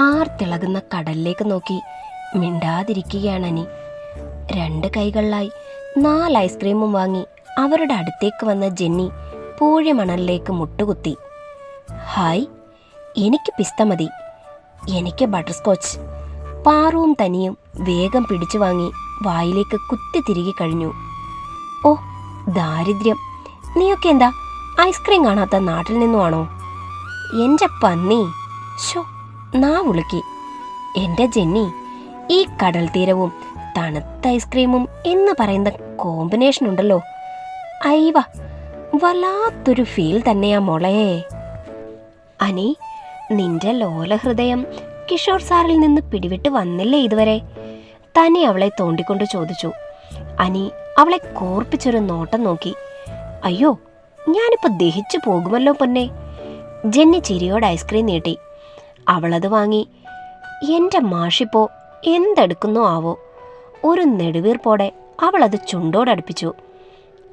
ആർത്തിളകുന്ന കടലിലേക്ക് നോക്കി. മിണ്ടാതിരിക്കുകയാണ് അനി. രണ്ട് കൈകളിലായി നാല് ഐസ്ക്രീമും വാങ്ങി അവരുടെ അടുത്തേക്ക് വന്ന ജെന്നി പൂഴിമണലിലേക്ക് മുട്ടുകുത്തി. ഹായ് എനിക്ക് പിസ്ത മതി. എനിക്ക് ബട്ടർ സ്കോച്ച് പാറുവും തനിയും വേഗം പിടിച്ചു വാങ്ങി വായിലേക്ക് കുത്തി തിരികെ കഴിഞ്ഞു. ഓ ദാരിദ്ര്യം. നീയൊക്കെ എന്താ? ഐസ്ക്രീം കാണാത്ത നാട്ടിൽ നിന്നുമാണോ? എന്റെ പന്നി. ഷോ നാ എന്റെ ജെന്നി ഈ കടൽ തീരവും തണുത്ത ഐസ്ക്രീമും എന്ന് പറയുന്ന കോമ്പിനേഷൻ ഉണ്ടല്ലോ. അയ്യവ വല്ലാത്തൊരു ഫീൽ തന്നെയാ മോളെ. അനി നിന്റെ ലോലഹൃദയം കിഷോർ സാറിൽ നിന്ന് പിടിവിട്ട് വന്നില്ലേ ഇതുവരെ? തനി അവളെ തോണ്ടിക്കൊണ്ട് ചോദിച്ചു. അനി അവളെ കോർപ്പിച്ചൊരു നോട്ടം നോക്കി. അയ്യോ ഞാനിപ്പോ ദഹിച്ചു പോകുമല്ലോ പൊന്നെ. ജെന്നി ചിരിയോട് ഐസ്ക്രീം നീട്ടി. അവളത് വാങ്ങി. എന്റെ മാഷിപ്പോ എന്തെടുക്കുന്നോ ആവോ? ഒരു നെടുവീർപ്പോടെ അവളത് ചുണ്ടോടടുപ്പിച്ചു.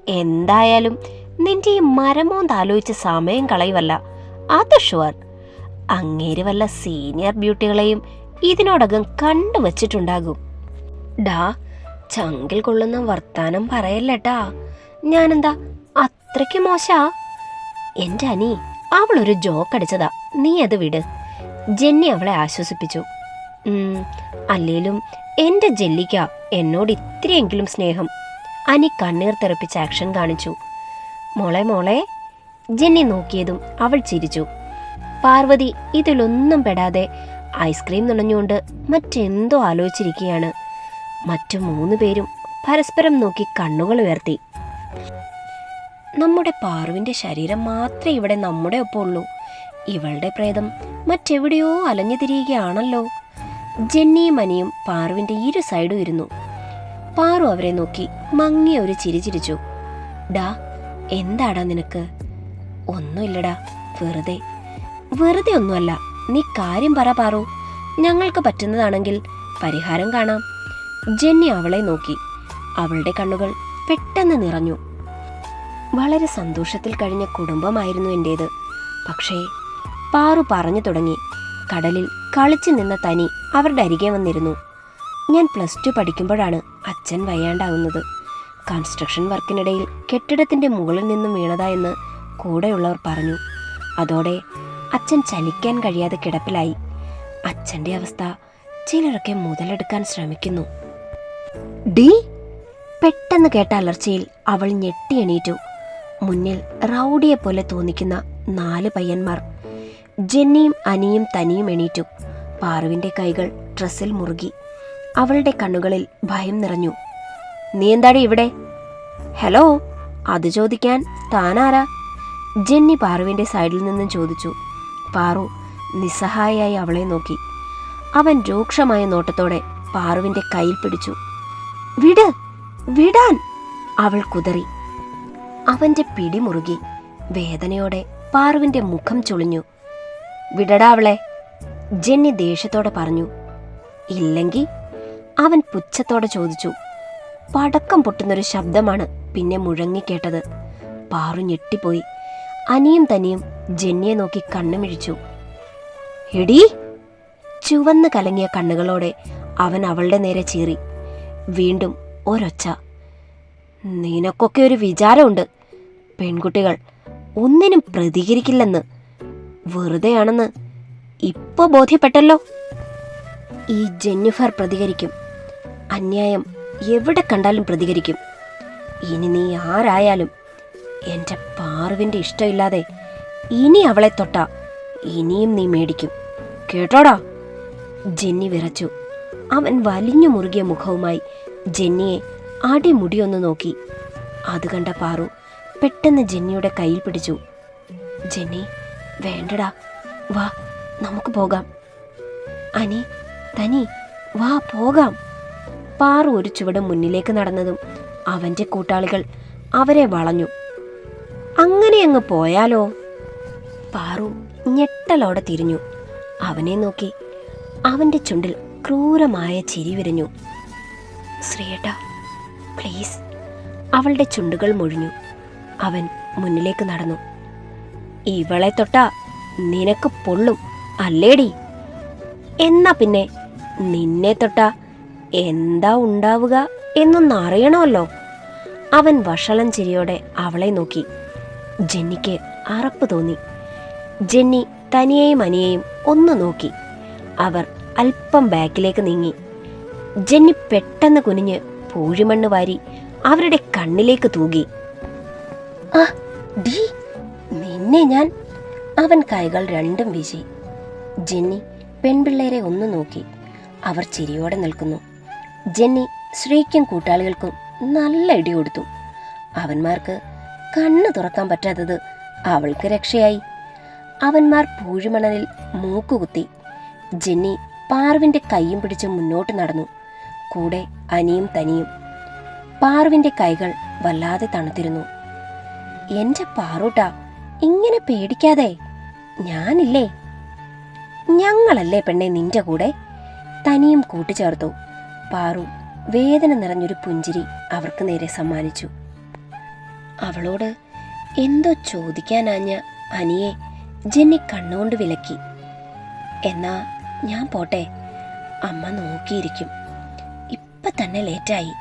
എന്തായാലും നിന്റെ ഈ മരമോന്താലോചിച്ച് സമയം കളയുവല്ല. അത് ഷുവർ. അങ്ങേര് വല്ല സീനിയർ ബ്യൂട്ടികളെയും ഇതിനോടകം കണ്ടുവച്ചിട്ടുണ്ടാകും ഡാ ചങ്കിൽ കൊള്ളുന്ന വർത്താനം പറയല്ലട്ടാ ഞാനെന്താ അത്രയ്ക്ക് മോശാ? എന്റെ അനി അവളൊരു ജോക്ക് അടിച്ചതാ നീ അത് വിട്. ജെന്നി അവളെ ആശ്വസിപ്പിച്ചു. അല്ലേലും എന്റെ ജെല്ലിക്ക എന്നോട് ഇത്രയെങ്കിലും സ്നേഹം. അനി കണ്ണീർ തെറിപ്പിച്ച് ആക്ഷൻ കാണിച്ചു. മോളെ മോളെ ജെന്നി നോക്കിയതും അവൾ ചിരിച്ചു. പാർവതി ഇതിലൊന്നും പെടാതെ ഐസ്ക്രീം നുണഞ്ഞുകൊണ്ട് മറ്റെന്തോ ആലോചിച്ചിരിക്കുകയാണ്. മറ്റു മൂന്ന് പേരും പരസ്പരം നോക്കി കണ്ണുകൾ ഉയർത്തി. നമ്മുടെ പാറുവിന്റെ ശരീരം മാത്രമേ ഇവിടെ നമ്മുടെ ഒപ്പം ഉള്ളൂ ഇവളുടെ പ്രേതം മറ്റെവിടെയോ അലഞ്ഞു തിരിയുകയാണല്ലോ ജെന്നിയും അനിയും പാറുവിന്റെ ഇരു സൈഡും ഇരുന്നു. പാറു അവരെ നോക്കി മങ്ങിയ ഒരു ചിരി ചിരിച്ചു. ഡാ എന്താടാ നിനക്ക്? ഒന്നുമില്ലടാ വെറുതെ. വെറുതെ ഒന്നുമല്ല നീ കാര്യം പറ പാറു. ഞങ്ങൾക്ക് പറ്റുന്നതാണെങ്കിൽ പരിഹാരം കാണാം. ജെന്നി അവളെ നോക്കി. അവളുടെ കണ്ണുകൾ പെട്ടെന്ന് നിറഞ്ഞു. വളരെ സന്തോഷത്തിൽ കഴിഞ്ഞ കുടുംബമായിരുന്നു എന്റേത് പക്ഷേ പാറു പറഞ്ഞു തുടങ്ങി. കടലിൽ കളിച്ചു നിന്ന തനി അവരുടെ അരികെ വന്നിരുന്നു. ഞാൻ പ്ലസ് ടു പഠിക്കുമ്പോഴാണ് അച്ഛൻ വയ്യാണ്ടാവുന്നത് കൺസ്ട്രക്ഷൻ വർക്കിനിടയിൽ കെട്ടിടത്തിന്റെ മുകളിൽ നിന്നും വീണതായെന്ന് കൂടെയുള്ളവർ പറഞ്ഞു. അതോടെ അച്ഛൻ ചലിക്കാൻ കഴിയാതെ കിടപ്പിലായി. അച്ഛന്റെ അവസ്ഥ ചിലരൊക്കെ മുതലെടുക്കാൻ ശ്രമിക്കുന്നു. ഡി പെട്ടെന്ന് കേട്ട അലർച്ചയിൽ അവൾ ഞെട്ടി എണീറ്റു മുന്നിൽ റൗഡിയെ പോലെ തോന്നിക്കുന്ന നാല് പയ്യന്മാർ ജെന്നിയും അനിയും തനിയും എണീറ്റു. പാറുവിന്റെ കൈകൾ ഡ്രസ്സിൽ മുറുകി. അവളുടെ കണ്ണുകളിൽ ഭയം നിറഞ്ഞു. നീ എന്താടി ഇവിടെ? ഹലോ അത് ചോദിക്കാൻ താനാരാ? ജെന്നി പാറുവിന്റെ സൈഡിൽ നിന്നും ചോദിച്ചു. പാറു നിസ്സഹായയായി അവളെ നോക്കി. അവൻ രൂക്ഷമായ നോട്ടത്തോടെ പാറുവിന്റെ കയ്യിൽ പിടിച്ചു. വിട് വിടാൻ! അവൾ കുതറി. അവന്റെ പിടിമുറുകി വേദനയോടെ പാറുവിന്റെ മുഖം ചുളിഞ്ഞു. വിടടാ അവളെ. ജെന്നി ദേഷ്യത്തോടെ പറഞ്ഞു. ഇല്ലെങ്കിൽ അവൻ പുച്ഛത്തോടെ ചോദിച്ചു. പടക്കം പൊട്ടുന്നൊരു ശബ്ദമാണ് പിന്നെ മുഴങ്ങിക്കേട്ടത് പാറു ഞെട്ടിപ്പോയി. അനിയും തനിയും ജെന്നിയെ നോക്കി കണ്ണുമിഴിച്ചു. എടീ! ചുവന്ന് കലങ്ങിയ കണ്ണുകളോടെ അവൻ അവളുടെ നേരെ ചീറി. വീണ്ടും ഒരൊച്ച. നിനക്കൊക്കെ ഒരു വിചാരമുണ്ട്. പെൺകുട്ടികൾ ഒന്നിനും പ്രതികരിക്കില്ലെന്ന്. വെറുതെയാണെന്ന് ഇപ്പൊ ബോധ്യപ്പെട്ടല്ലോ? ഈ ജെന്നിഫർ പ്രതികരിക്കും. അന്യായം എവിടെ കണ്ടാലും പ്രതികരിക്കും. ഇനി നീ ആരായാലും എന്റെ പാറുവിന്റെ ഇഷ്ടമില്ലാതെ ഇനി അവളെ തൊട്ട ഇനിയും നീ മേടിക്കും. കേട്ടോടാ? ജെന്നി വിറച്ചു. അവൻ വലിഞ്ഞു മുറുകിയ മുഖവുമായി ജെന്നിയെ അടിമുടിയൊന്ന് നോക്കി. അത് കണ്ട പാറു പെട്ടെന്ന് ജെന്നിയുടെ കയ്യിൽ പിടിച്ചു. ജെന്നി വേണ്ടടാ. വാ നമുക്ക് പോകാം. അനി തനി വാ പോകാം. പാറു ഒരു ചുവട് മുന്നിലേക്ക് നടന്നതും അവന്റെ കൂട്ടാളികൾ അവരെ വളഞ്ഞു. അങ്ങനെ അങ്ങ് പോയാലോ? പാറു ഞെട്ടലോടെ തിരിഞ്ഞു. അവനെ നോക്കി അവന്റെ ചുണ്ടിൽ ക്രൂരമായ ചിരി വിരിഞ്ഞു. ശ്രീയേട്ട പ്ലീസ്. അവളുടെ ചുണ്ടുകൾ മുഴിഞ്ഞു. അവൻ മുന്നിലേക്ക് നടന്നു. ഇവളെ തൊട്ടാ നിനക്ക് പൊള്ളും അല്ലേടി? എന്നാ പിന്നെ നിന്നെ തൊട്ട എന്താ ഉണ്ടാവുക എന്നൊന്നറിയണമല്ലോ അവൻ വഷളം ചിരിയോടെ അവളെ നോക്കി. ജെന്നിക്ക് അറപ്പ് തോന്നി. ജെന്നി തനിയെയും അനിയെയും ഒന്ന് നോക്കി. അവർ അല്പം ബാക്കിലേക്ക് നീങ്ങി. ജെന്നി പെട്ടെന്ന് കുനിഞ്ഞ് പൂഴിമണ്ണ് വാരി അവരുടെ കണ്ണിലേക്ക് തൂകി. ആ ഡീ നിന്നെ ഞാൻ അവൻ കൈകൾ രണ്ടും വീശി. ജെന്നി പെൺപിള്ളേരെ ഒന്ന് നോക്കി. അവർ ചിരിയോടെ നിൽക്കുന്നു. ജെന്നി ശ്രീക്കും കൂട്ടാളികൾക്കും നല്ല ഇടി കൊടുത്തു. അവന്മാർക്ക് കണ്ണ് തുറക്കാൻ പറ്റാത്തത് അവൾക്ക് രക്ഷയായി. അവന്മാർ പൂഴിമണലിൽ മൂക്കുകുത്തി. ജെന്നി പാർവിന്റെ കൈയും പിടിച്ച് മുന്നോട്ട് നടന്നു. കൂടെ അനിയും തനിയും. പാർവിന്റെ കൈകൾ വല്ലാതെ തണുത്തിരുന്നു. എന്റെ പാറൂട്ട ഇങ്ങനെ പേടിക്കാതെ ഞാനില്ലേ? ഞങ്ങളല്ലേ പെണ്ണെ നിന്റെ കൂടെ? തനിയും കൂട്ടിച്ചേർത്തു പാറു വേദന നിറഞ്ഞൊരു പുഞ്ചിരി അവർക്ക് നേരെ സമ്മാനിച്ചു. അവളോട് എന്തോ ചോദിക്കാനാഞ്ഞ അനിയെ ജെന്നി കണ്ണുകൊണ്ട് വിലക്കി. എന്നാ ഞാൻ പോട്ടെ അമ്മ നോക്കിയിരിക്കും. ഇപ്പൊ തന്നെ ലേറ്റായി.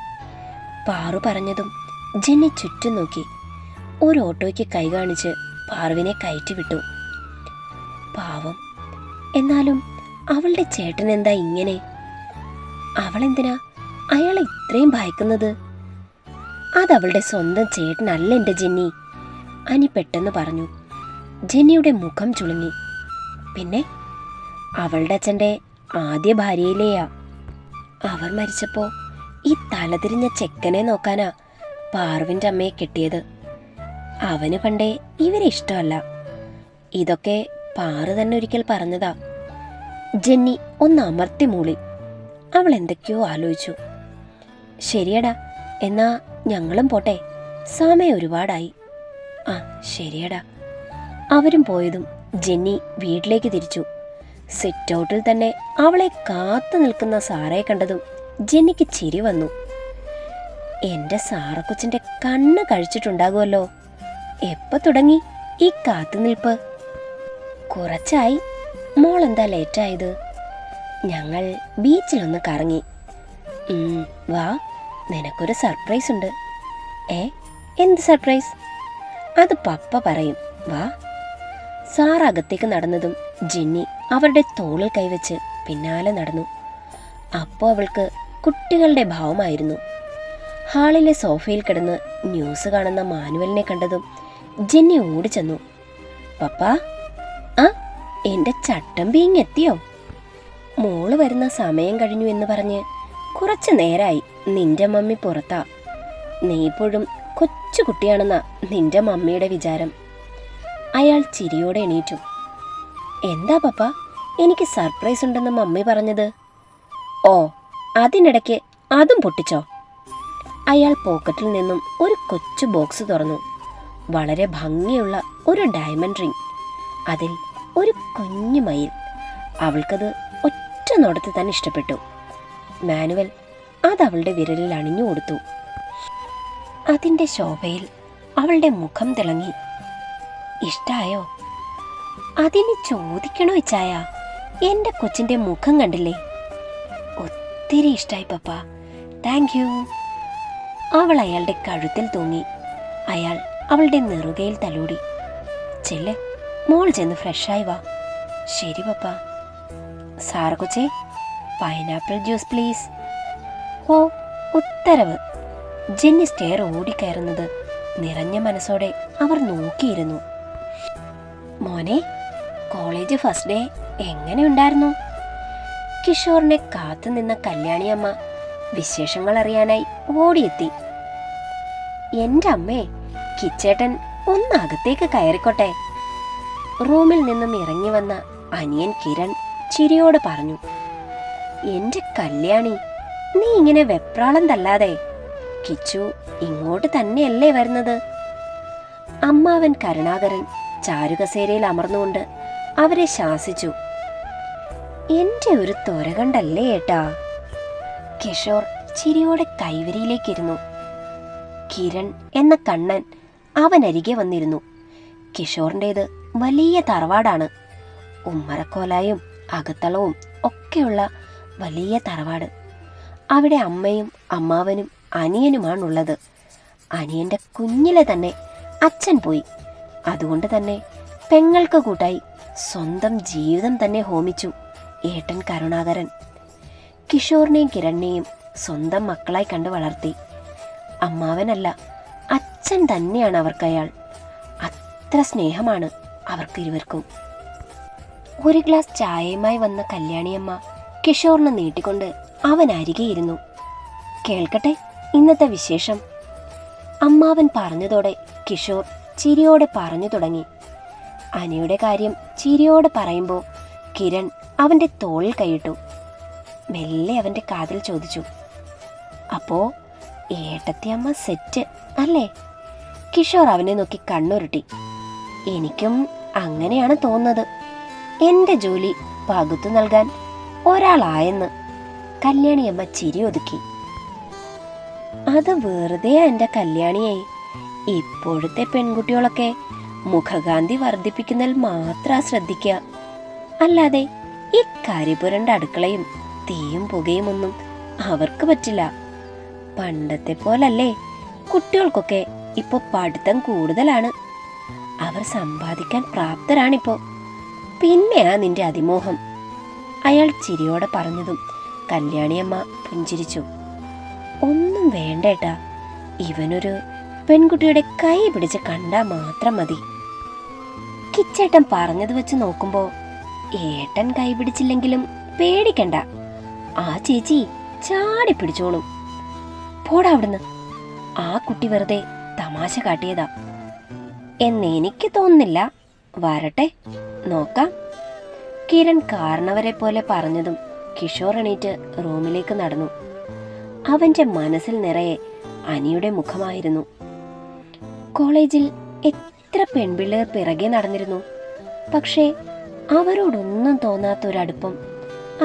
പാറു പറഞ്ഞതും ജെന്നി ചുറ്റും നോക്കി. ഒരു ഓട്ടോയ്ക്ക് കൈ കാണിച്ച് പാറുവിനെ കയറ്റി വിട്ടു. പാവം. എന്നാലും അവളുടെ ചേട്ടൻ എന്താ ഇങ്ങനെ? അവളെന്തിനാ അയാളെ ഇത്രയും ഭയക്കുന്നത്? അതവളുടെ സ്വന്തം ചേട്ടനല്ല എന്റെ ജെന്നി അനി പെട്ടെന്ന് പറഞ്ഞു. ജെന്നിയുടെ മുഖം ചുളുങ്ങി. പിന്നെ? അവളുടെ അച്ഛന്റെ ആദ്യ ഭാര്യയിലെയാ. അവർ മരിച്ചപ്പോ ഈ തലതിരിഞ്ഞ ചെക്കനെ നോക്കാനാ പാർവിന്റെ അമ്മയെ കിട്ടിയത്. അവന് പണ്ടേ ഇവരെ ഇഷ്ടമല്ല. ഇതൊക്കെ പാറു തന്നെ ഒരിക്കൽ പറഞ്ഞതാ. ജെന്നി ഒന്ന് അമർത്തി മൂളി. അവൾ എന്തൊക്കെയോ ആലോചിച്ചു. ശരിയടാ എന്നാ ഞങ്ങളും പോട്ടെ. സമയം ഒരുപാടായി. ആ ശരിയടാ. അവരും പോയതും ജെന്നി വീട്ടിലേക്ക് തിരിച്ചു. സിറ്റ് ഔട്ടിൽ തന്നെ അവളെ കാത്തു നിൽക്കുന്ന സാറയെ കണ്ടതും ജെന്നിക്ക് ചിരി വന്നു. എന്റെ സാറക്കൊച്ചിന്റെ കണ്ണ് കഴിച്ചിട്ടുണ്ടാകുമല്ലോ. എപ്പോ തുടങ്ങി? ഈ കാത്തുനിൽപ്പ് കുറച്ചായി. മോൾ എന്താ ലേറ്റായത് ഞങ്ങൾ ബീച്ചിലൊന്ന് കറങ്ങി. വാ. നിനക്കൊരു സർപ്രൈസ് ഉണ്ട്. ഏ എന്ത് സർപ്രൈസ് അത് പപ്പ പറയും. വാ. സാർ അകത്തേക്ക് നടന്നതും ജിന്നി അവരുടെ തോളിൽ കൈവച്ച് പിന്നാലെ നടന്നു. അപ്പോൾ അവൾക്ക് കുട്ടികളുടെ ഭാവമായിരുന്നു. ഹാളിലെ സോഫയിൽ കിടന്ന് ന്യൂസ് കാണുന്ന മാനുവലിനെ കണ്ടതും ജെന്നി ഓടിച്ചെന്നു പപ്പാ ആ എന്റെ ചട്ടമ്പി ഇങ്ങെത്തിയോ മോൾ വരുന്ന സമയം കഴിഞ്ഞു എന്ന് പറഞ്ഞ് കുറച്ച് നേരായി നിന്റെ മമ്മി പുറത്താ. നീ ഇപ്പോഴും കൊച്ചു കുട്ടിയാണെന്നാ നിന്റെ മമ്മിയുടെ വിചാരം. അയാൾ ചിരിയോടെ എണീറ്റു. എന്താ പപ്പ എനിക്ക് സർപ്രൈസ് ഉണ്ടെന്ന് മമ്മി പറഞ്ഞത്? ഓ അതിനിടയ്ക്ക് അതും പൊട്ടിച്ചോ? അയാൾ പോക്കറ്റിൽ നിന്നും ഒരു കൊച്ചു ബോക്സ് തുറന്നു. വളരെ ഭംഗിയുള്ള ഒരു ഡയമണ്ട് റിംഗ് അതിൽ ഒരു കുഞ്ഞു മയിൽ. അവൾക്കത് ഒറ്റ നോട്ടത്തിൽ തന്നെ ഇഷ്ടപ്പെട്ടു. മാനുവൽ അത് അവളുടെ വിരലിൽ അണിഞ്ഞു കൊടുത്തു. അതിന്റെ ശോഭയിൽ അവളുടെ മുഖം തിളങ്ങി. ഇഷ്ടായോ? അതിന് ചോദിക്കണോ ഇച്ചായ? എന്റെ കൊച്ചിന്റെ മുഖം കണ്ടില്ലേ? ഒത്തിരി ഇഷ്ടായി പപ്പ. Thank you. അവൾ അയാളുടെ കഴുത്തിൽ തൂങ്ങി. അയാൾ അവളുടെ നെറുകയിൽ തലോടി. ചെല്ല് മോൾ ചെന്ന് ഫ്രഷായി വാ. ശരി പപ്പ. സാറ കൊച്ചേ പൈനാപ്പിൾ ജ്യൂസ് പ്ലീസ്. ഓ ഉത്തരവ്. ജെന്നി സ്റ്റെയർ ഓടിക്കയറുന്നത് നിറഞ്ഞ മനസ്സോടെ അവർ നോക്കിയിരുന്നു. മോനെ കോളേജ് ഫസ്റ്റ് ഡേ എങ്ങനെ ഉണ്ടായിരുന്നു? കിഷോറിനെ കാത്തു നിന്ന കല്യാണിയമ്മ വിശേഷങ്ങൾ അറിയാനായി ഓടിയെത്തി. എന്റെ അമ്മേ കിച്ചേട്ടൻ ഒന്ന് അകത്തേക്ക് കയറിക്കോട്ടെ. റൂമിൽ നിന്നും ഇറങ്ങി വന്ന അനിയൻ കിരൺ ചിരിയോട് പറഞ്ഞു എന്റെ കല്യാണി നീ ഇങ്ങനെ വെപ്രാളം തല്ലാതെ കിച്ചു ഇങ്ങോട്ട് തന്നെയല്ലേ വരുന്നത്? അമ്മാവൻ കരുണാകരൻ ചാരുകസേരയിൽ അമർന്നുകൊണ്ട് അവരെ ശാസിച്ചു. എന്റെ ഒരു തൊരകണ്ടല്ലേ ഏട്ടാ? കിഷോർ ചിരിയോടെ കൈവരിയിലേക്കിരുന്നു കിരൺ എന്ന കണ്ണൻ അവനരികെ വന്നിരുന്നു. കിഷോറിന്റേത് വലിയ തറവാടാണ്. ഉമ്മറക്കോലായും അകത്തളവും ഒക്കെയുള്ള വലിയ തറവാട്. അവിടെ അമ്മയും അമ്മാവനും അനിയനുമാണുള്ളത്. അനിയന്റെ കുഞ്ഞിലെ തന്നെ അച്ഛൻ പോയി. അതുകൊണ്ട് തന്നെ പെങ്ങൾക്ക് കൂട്ടായി സ്വന്തം ജീവിതം തന്നെ ഹോമിച്ചു ഏട്ടൻ കരുണാകരൻ. കിഷോറിനെയും കിരണിനെയും സ്വന്തം മക്കളായി കണ്ടു വളർത്തി. അമ്മാവനല്ല അച്ഛൻ തന്നെയാണ് അവർക്കയാൾ അത്ര സ്നേഹമാണ് അവർക്ക് ഇരുവർക്കും. ഒരു ഗ്ലാസ് ചായയുമായി വന്ന കല്യാണിയമ്മ കിഷോറിനെ നീട്ടിക്കൊണ്ട് അവൻ അരികെയിരുന്നു കേൾക്കട്ടെ ഇന്നത്തെ വിശേഷം. അമ്മാവൻ പറഞ്ഞതോടെ കിഷോർ ചിരിയോടെ പറഞ്ഞു തുടങ്ങി. അനിയുടെ കാര്യം ചിരിയോടെ പറയുമ്പോൾ കിരൺ അവന്റെ തോളിൽ കൈയിട്ടു. മെല്ലെ അവന്റെ കാതിൽ ചോദിച്ചു. അപ്പോ ഏട്ടത്തിയമ്മ സെറ്റ് അല്ലേ? കിഷോർ അവനെ നോക്കി കണ്ണുരുട്ടി. എനിക്കും അങ്ങനെയാണ് തോന്നുന്നത്. എന്റെ ജോലി പകുത്തു നൽകാൻ ഒരാളായെന്ന് കല്യാണിയമ്മ ചിരി ഒതുക്കി. അത് വെറുതെ എന്റെ കല്യാണിയെ. ഇപ്പോഴത്തെ പെൺകുട്ടികളൊക്കെ മുഖകാന്തി വർദ്ധിപ്പിക്കുന്നതിൽ മാത്രം ശ്രദ്ധിക്കുക അല്ലാതെ ഈ കരിപുരണ്ട അടുക്കളയും തീയും പുകയും ഒന്നും അവർക്ക് പറ്റില്ല. പണ്ടത്തെ പോലല്ലേ കുട്ടികൾക്കൊക്കെ ഇപ്പൊ പഠിത്തം കൂടുതലാണ്. അവർ സമ്പാദിക്കാൻ പ്രാപ്തരാണിപ്പോ. പിന്നെയാ നിന്റെ അതിമോഹം. അയാൾ ചിരിയോടെ പറഞ്ഞതും കല്യാണിയമ്മ പുഞ്ചിരിച്ചു. ഒന്നും വേണ്ടേട്ടാ. ഇവനൊരു പെൺകുട്ടിയുടെ കൈ പിടിച്ച് കണ്ടാൽ മാത്രം മതി. കിച്ചേട്ടൻ പറഞ്ഞത് വെച്ച് നോക്കുമ്പോൾ ഏട്ടൻ കൈ പിടിച്ചില്ലെങ്കിലും പേടിക്കണ്ട. ആ ചേച്ചി ചാടി പിടിച്ചോളും. പോടാ അവിടുന്ന്. ആ കുട്ടി വെറുതെ തമാശ കാട്ടിയതാ. എന്നെനിക്ക് തോന്നുന്നില്ല. വരട്ടെ നോക്കാം. കിരൺ കാരണവരെ പോലെ പറഞ്ഞതും കിഷോർ എണീറ്റ് റൂമിലേക്ക് നടന്നു. അവന്റെ മനസ്സിൽ നിറയെ അനിയുടെ മുഖമായിരുന്നു. കോളേജിൽ എത്ര പെൺപിള്ളേർ പിറകെ നടന്നിരുന്നു. പക്ഷേ അവരോടൊന്നും തോന്നാത്തൊരടുപ്പം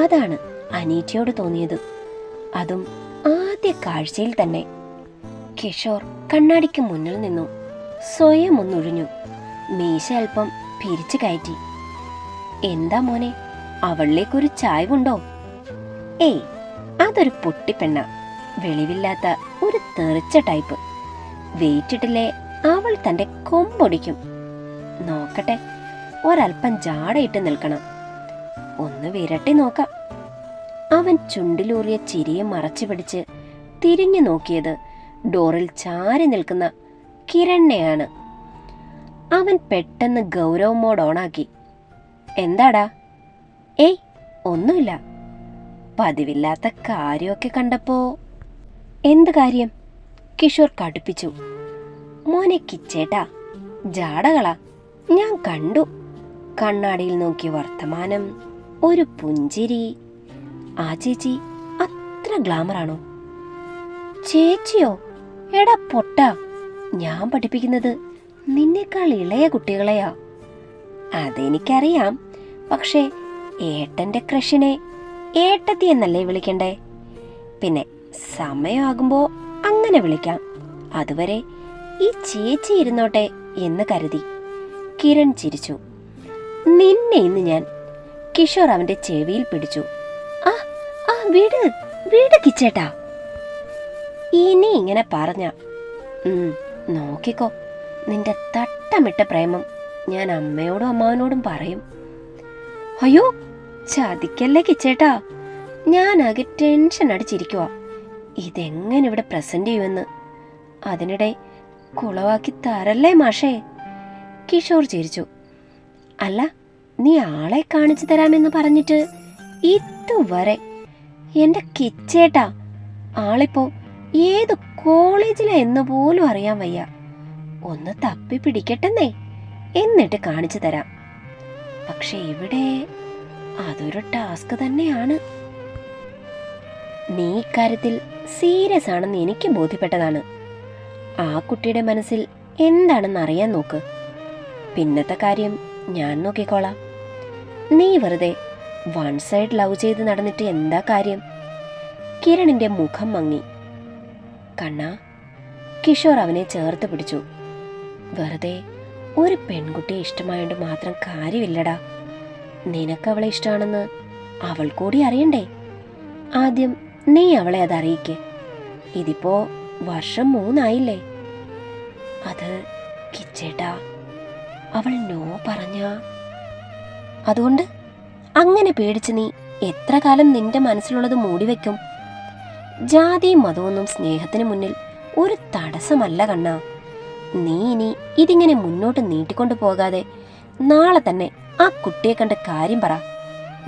അതാണ് അനീറ്റയോട് തോന്നിയത്. അതും ആദ്യ കാഴ്ചയിൽ തന്നെ. കിഷോർ കണ്ണാടിക്ക് മുന്നിൽ നിന്നു. സ്വയം ഒന്നൊഴിഞ്ഞു. മീശ അല്പം പിരിച്ചു കയറ്റി. എന്താ മോനെ അവളിലേക്കൊരു ചായവുണ്ടോ? ഏയ് അതൊരു പൊട്ടിപ്പെണ്ണ. വെളിവില്ലാത്ത ഒരു തെറിച്ച ടൈപ്പ്. വെയിറ്റിട്ടില്ലേ അവൾ തന്റെ കൊമ്പൊടിക്കും. നോക്കട്ടെ ഒരൽപ്പം ജാടയിട്ട് നിൽക്കണം. ഒന്ന് വിരട്ടി നോക്കാം. അവൻ ചുണ്ടിലൂറിയ ചിരിയെ മറച്ചു പിടിച്ച് തിരിഞ്ഞു നോക്കിയത് ഡോറിൽ ചാരി നിൽക്കുന്ന കിരണ്യാണ് അവൻ പെട്ടെന്ന് ഗൗരവം മോഡ് ഓണാക്കി. എന്താടാ? ഏയ് ഒന്നുമില്ല. പതിവില്ലാത്ത കാര്യമൊക്കെ കണ്ടപ്പോ എന്ത് കാര്യം? കിഷോർ കടുപ്പിച്ചു. മോനെ കിച്ചേട്ടാ ജാടകളാ ഞാൻ കണ്ടു. കണ്ണാടിയിൽ നോക്കിയ വർത്തമാനം ഒരു പുഞ്ചിരി. ആ ചേച്ചി അത്ര ഗ്ലാമറാണോ? ചേച്ചിയോ? എടാ പൊട്ട ഞാൻ പഠിപ്പിക്കുന്നത് നിന്നേക്കാൾ ഇളയ കുട്ടികളെയാ. അതെനിക്കറിയാം പക്ഷേ ഏട്ടന്റെ ക്രഷിനെ ഏട്ടത്തി എന്നല്ലേ വിളിക്കണ്ടേ? പിന്നെ സമയമാകുമ്പോ അങ്ങനെ വിളിക്കാം. അതുവരെ ഈ ചേച്ചി ഇരുന്നോട്ടെ എന്ന് കരുതി. കിരൺ ചിരിച്ചു. നിന്നെ ഇന്ന് ഞാൻ കിഷോർ അവന്റെ ചെവിയിൽ പിടിച്ചു. ആ ആ വീട് വീട് കിച്ചേട്ടാ. ഇനി ഇങ്ങനെ പറഞ്ഞ നോക്കിക്കോ. നിന്റെ തട്ടമിട്ട പ്രേമം ഞാൻ അമ്മയോടും അമ്മാവനോടും പറയും. അയ്യോ ചതിക്കല്ലേ കിച്ചേട്ടാ? ഞാനാകെ ടെൻഷൻ അടിച്ചിരിക്കുക ഇതെങ്ങനെ ഇവിടെ പ്രസന്റ് ചെയ്യുമെന്ന്? അതിനിടെ കുളവാക്കി തരല്ലേ മാഷേ? കിഷോർ ചിരിച്ചു. അല്ല നീ ആളെ കാണിച്ചു തരാമെന്ന് പറഞ്ഞിട്ട് ഇതുവരെ എന്റെ കിച്ചേട്ടാ ആളിപ്പോ ഏത് കോളേജിലെ എന്ന് പോലും അറിയാൻ വയ്യ. ഒന്ന് തപ്പി പിടിക്കട്ടെന്നേ എന്നിട്ട് കാണിച്ചു തരാം. പക്ഷെ ഇവിടെ അതൊരു ടാസ്ക് തന്നെയാണ്. നീ ഇക്കാര്യത്തിൽ സീരിയസ് ആണെന്ന് എനിക്ക് ബോധ്യപ്പെട്ടതാണ്. ആ കുട്ടിയുടെ മനസ്സിൽ എന്താണെന്ന് അറിയാൻ നോക്ക്. പിന്നത്തെ കാര്യം ഞാൻ നോക്കിക്കോളാം. നീ വെറുതെ വൺ സൈഡ് ലവ് ചെയ്ത് നടന്നിട്ട് എന്താ കാര്യം? കിരണിന്റെ മുഖം മങ്ങി. കണ്ണാ കിഷോർ അവനെ ചേർത്ത് പിടിച്ചു. വെറുതെ ഒരു പെൺകുട്ടിയെ ഇഷ്ടമായോണ്ട് മാത്രം കാര്യമില്ലടാ. നിനക്ക് അവളെ ഇഷ്ടമാണെന്ന് അവൾ കൂടി അറിയണ്ടേ? ആദ്യം നീ അവളെ അത് അറിയിക്കേ. ഇതിപ്പോ വർഷം മൂന്നായില്ലേ? അത് കിച്ചേട്ടാ അവൾ നോ പറഞ്ഞ. അതുകൊണ്ട് അങ്ങനെ പേടിച്ച് നീ എത്ര കാലം നിന്റെ മനസ്സിലുള്ളത് മൂടി മൂടിവെക്കും? ജാതിയും മതമൊന്നും സ്നേഹത്തിന് മുന്നിൽ ഒരു തടസ്സമല്ല കണ്ണ. നീ ഇനി ഇതിങ്ങനെ മുന്നോട്ട് നീട്ടിക്കൊണ്ടു പോകാതെ നാളെ തന്നെ ആ കുട്ടിയെ കണ്ട കാര്യം പറ.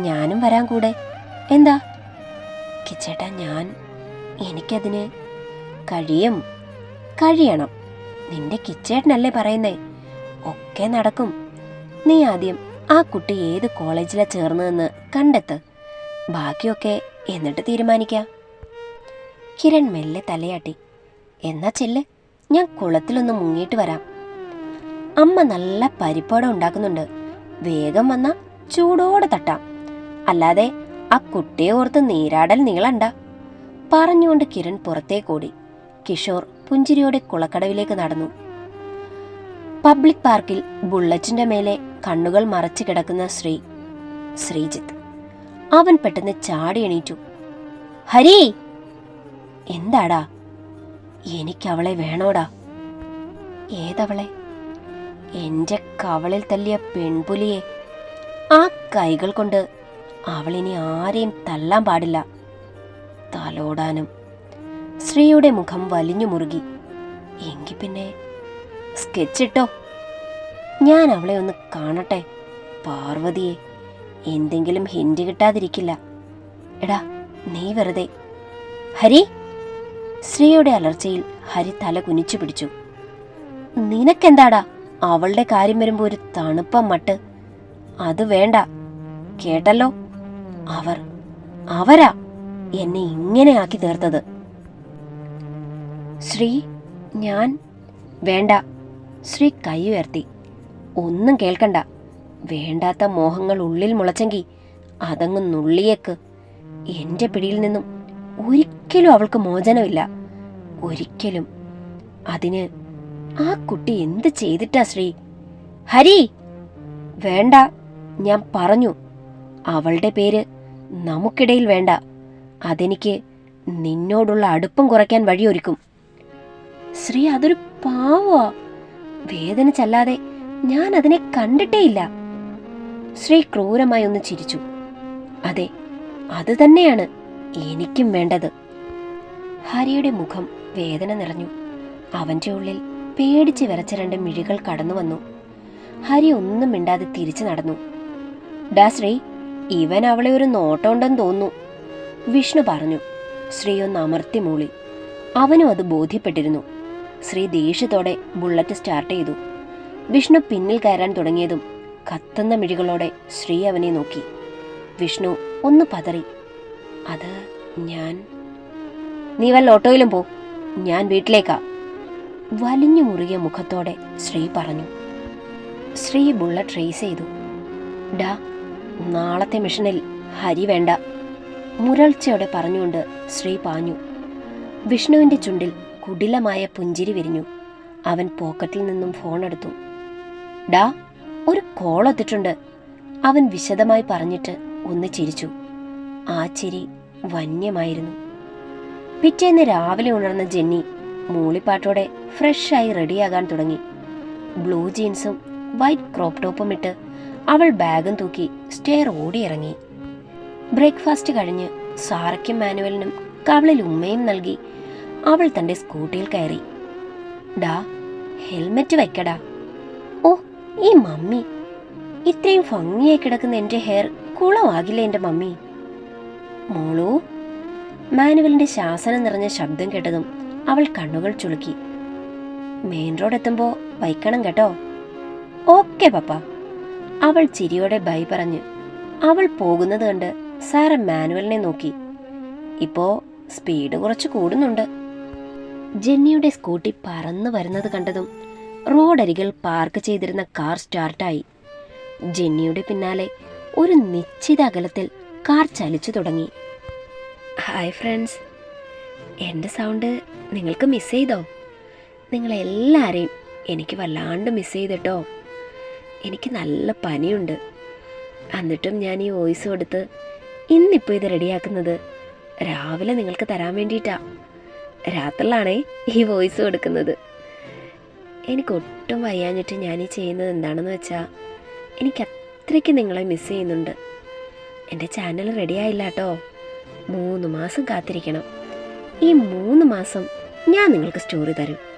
ഞാനും വരാൻ കൂടെ. എന്താ? കിച്ചേട്ടാ ഞാൻ എനിക്കതിന് കഴിയും. കഴിയണം. നിന്റെ കിച്ചേട്ടനല്ലേ പറയുന്നേ? ഒക്കെ നടക്കും. നീ ആദ്യം ആ കുട്ടി ഏത് കോളേജിലാണ് ചേർന്നതെന്ന് കണ്ടെത്ത്. ബാക്കിയൊക്കെ എന്നിട്ട് തീരുമാനിക്കാം. കിരൺ മെല്ലെ തലയാട്ടി. എന്നാ ചെല്ല് ഞാൻ കുളത്തിലൊന്ന് മുങ്ങിയിട്ട് വരാം. അമ്മ നല്ല പരിപ്പോടെ ഉണ്ടാക്കുന്നുണ്ട്. വേഗം വന്ന ചൂടോടെ തട്ടാം. അല്ലാതെ ആ കുട്ടിയെ ഓർത്ത് നീരാടൽ നീളണ്ട പറഞ്ഞുകൊണ്ട് കിരൺ പുറത്തേക്കോടി കിഷോർ പുഞ്ചിരിയോടെ കുളക്കടവിലേക്ക് നടന്നു. പബ്ലിക് പാർക്കിൽ ബുള്ളറ്റിന്റെ മേലെ കണ്ണുകൾ മറച്ചു കിടക്കുന്ന ശ്രീ ശ്രീജിത്ത്. അവൻ പെട്ടെന്ന് ചാടി എണീറ്റു. ഹരി എന്താടാ? എനിക്കവളെ വേണോടാ. ഏതവളെ? എന്റെ കവളിൽ തല്ലിയ പെൺപുലിയെ. ആ കൈകൾ കൊണ്ട് അവളിനി ആരെയും തല്ലാൻ പാടില്ല. തലോടാനും ശ്രീയുടെ മുഖം വലിഞ്ഞു മുറുകി. എങ്കി പിന്നെ സ്കെച്ചിട്ടോ ഞാൻ അവളെ ഒന്ന് കാണട്ടെ പാർവതിയെ. എന്തെങ്കിലും ഹിന്റ് കിട്ടാതിരിക്കില്ല. എടാ നീ വെറുതെ. ഹരി? ശ്രീയുടെ അലർച്ചയിൽ ഹരി തല കുനിച്ചു പിടിച്ചു. നിനക്കെന്താടാ? അവളുടെ കാര്യം വരുമ്പോ ഒരു തണുപ്പ മട്ട്. അത് വേണ്ട. കേട്ടല്ലോ? അവർ അവരാ എന്നെ ഇങ്ങനെയാക്കി തീർത്തത്. ശ്രീ ഞാൻ വേണ്ട. ശ്രീ കൈ ഉയർത്തി. ഒന്നും കേൾക്കണ്ട. വേണ്ടാത്ത മോഹങ്ങൾ ഉള്ളിൽ മുളച്ചെങ്കി അതങ്ങ് നുള്ളിയേക്ക്. എന്റെ പിടിയിൽ നിന്നും ഒരിക്കലും അവൾക്ക് മോചനമില്ല. ഒരിക്കലും. അതിന് ആ കുട്ടി എന്ത് ചെയ്തിട്ടാ ശ്രീ? ഹരി! വേണ്ട. ഞാൻ പറഞ്ഞു. അവളുടെ പേര് നമുക്കിടയിൽ വേണ്ട. അതെനിക്ക് നിന്നോടുള്ള അടുപ്പം കുറയ്ക്കാൻ വഴിയൊരുക്കും. ശ്രീ അതൊരു പാവാ വേദനിച്ചല്ലാതെ ഞാൻ അതിനെ കണ്ടിട്ടേയില്ല. ശ്രീ ക്രൂരമായി ഒന്ന് ചിരിച്ചു. അതെ അത് തന്നെയാണ് എനിക്കും വേണ്ടത്. ഹരിയുടെ മുഖം വേദന നിറഞ്ഞു. അവന്റെ ഉള്ളിൽ പേടിച്ച് വിറച്ച രണ്ട് മിഴികൾ കടന്നു വന്നു. ഹരി ഒന്നും മിണ്ടാതെ തിരിച്ചു നടന്നു. ഡാ ശ്രീ ഇവൻ അവളെ ഒരു നോട്ടമുണ്ടെന്ന് തോന്നുന്നു വിഷ്ണു പറഞ്ഞു. ശ്രീ ഒന്ന് അമർത്തി മൂളി. അവനും അത് ബോധ്യപ്പെട്ടിരുന്നു. ശ്രീ ദേഷ്യത്തോടെ ബുള്ളറ്റ് സ്റ്റാർട്ട് ചെയ്തു. വിഷ്ണു പിന്നിൽ കയറാൻ തുടങ്ങിയതും കത്തുന്ന മിഴികളോടെ ശ്രീ അവനെ നോക്കി. വിഷ്ണു ഒന്ന് പതറി. അത് ഞാൻ നീ വല്ല ഓട്ടോയിലും പോ. ഞാൻ വീട്ടിലേക്കാ. വലിഞ്ഞു മുറുകിയ മുഖത്തോടെ ശ്രീ പറഞ്ഞു. ശ്രീ ബുള്ളറ്റ് ട്രേസ് ചെയ്തു. ഡാ നാളത്തെ മിഷനിൽ ഹരി വേണ്ട. മുരൾച്ചയോടെ പറഞ്ഞുകൊണ്ട് ശ്രീ പാഞ്ഞു. വിഷ്ണുവിന്റെ ചുണ്ടിൽ കുടിലമായ പുഞ്ചിരി വിരിഞ്ഞു. അവൻ പോക്കറ്റിൽ നിന്നും ഫോൺ എടുത്തു. ഡാ ഒരു കോൾ എത്തിട്ടുണ്ട് അവൻ വിശദമായി പറഞ്ഞിട്ട് ഒന്ന് ചിരിച്ചു. ആ ചിരി വന്യമായിരുന്നു. പിറ്റേന്ന് രാവിലെ ഉണർന്ന ജെന്നി മൂളിപ്പാട്ടോടെ ഫ്രഷായി റെഡിയാകാൻ തുടങ്ങി. ബ്ലൂ ജീൻസും വൈറ്റ് ക്രോപ്പ് ടോപ്പും ഇട്ട് അവൾ ബാഗും തൂക്കി സ്റ്റെയർ ഓടിയിറങ്ങി. ബ്രേക്ക്ഫാസ്റ്റ് കഴിഞ്ഞ് സാറയ്ക്കും മാനുവലിനും കവളിൽ ഉമ്മയും നൽകി അവൾ തന്റെ സ്കൂട്ടിയിൽ കയറി. ഡാ ഹെൽമെറ്റ് വെക്കടാ. ഓ ഈ മമ്മി. ഇത്രയും ഭംഗിയായി കിടക്കുന്ന എന്റെ ഹെയർ കുളമാകില്ല എന്റെ മമ്മി? മോളൂ മാനുവലിന്റെ ശാസനം നിറഞ്ഞ ശബ്ദം കേട്ടതും അവൾ കണ്ണുകൾ ചുളുക്കി. മെയിൻ റോഡ് എത്തുമ്പോ വൈക്കണം കേട്ടോ? Okay papa. അവൾ ചിരിയോടെ ബൈ പറഞ്ഞു അവൾ പോകുന്നത് കണ്ട് സാറ മാനുവലിനെ നോക്കി. ഇപ്പോ സ്പീഡ് കുറച്ച് കൂടുന്നുണ്ട്. ജെന്നിയുടെ സ്കൂട്ടി പറന്നു വരുന്നത് കണ്ടതും റോഡരികിൽ പാർക്ക് ചെയ്തിരുന്ന കാർ സ്റ്റാർട്ടായി. ജെന്നിയുടെ പിന്നാലെ ഒരു നിശ്ചിത അകലത്തിൽ കാർ ചലിച്ചു തുടങ്ങി. Hi friends. എന്റെ സൗണ്ട് നിങ്ങൾക്ക് മിസ് ചെയ്തോ? നിങ്ങളെല്ലാവരെയും എനിക്ക് വല്ലാണ്ട് മിസ് ചെയ്തിട്ടോ? എനിക്ക് നല്ല പനിയുണ്ട്. എന്നിട്ടും ഞാൻ ഈ വോയിസ് കൊടുത്ത് ഇന്നിപ്പോൾ ഇത് റെഡിയാക്കുന്നത് രാവിലെ നിങ്ങൾക്ക് തരാൻ വേണ്ടിയിട്ടാണ് രാത്രിയിലാണേ ഈ വോയിസ് കൊടുക്കുന്നത്. എനിക്ക് ഒട്ടും വയ്യാഞ്ഞിട്ട് ഞാൻ ഈ ചെയ്യുന്നത് എന്താണെന്ന് വെച്ചാൽ എനിക്ക് അത്രയ്ക്ക് നിങ്ങളെ മിസ് ചെയ്യുന്നുണ്ട്. എന്റെ ചാനൽ റെഡിയായില്ല കേട്ടോ മൂന്ന് മാസം കാത്തിരിക്കണം. ഈ മൂന്ന് മാസം ഞാൻ നിങ്ങൾക്ക് സ്റ്റോറി തരും.